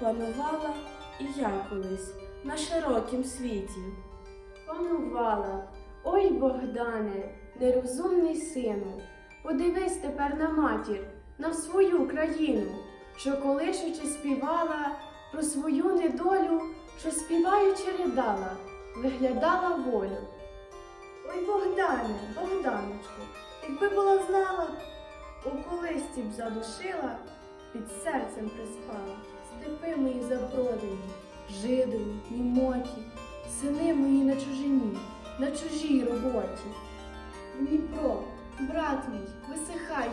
панувала і я колись на широкім світі. Панувала, ой Богдане, нерозумний сину, подивись тепер на матір, на свою країну, що колишучи співала про свою недолю, що співаючи ридала, виглядала волю. Ой, Богдане, Богданочку, якби була знала, у колисці б задушила, під серцем приспала. Степи мої забродені, жидові, німоті, сини мої на чужині, на чужій роботі. Дніпро, брат мій, висихає,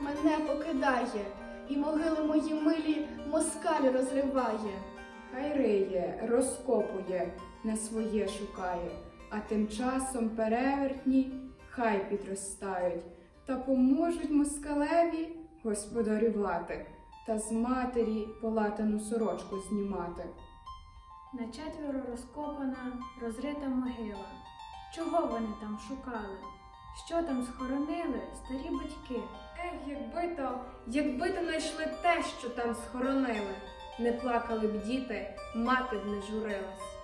мене покидає, і могили мої милі москаль розриває. Хай риє, розкопує, не своє шукає, а тим часом перевертні хай підростають та поможуть москалеві господарювати та з матері полатану сорочку знімати. На четверо розкопана, розрита могила. Чого вони там шукали? Що там схоронили старі батьки? Ех, якби то, якби то знайшли те, що там схоронили, не плакали б діти, мати б не журилась.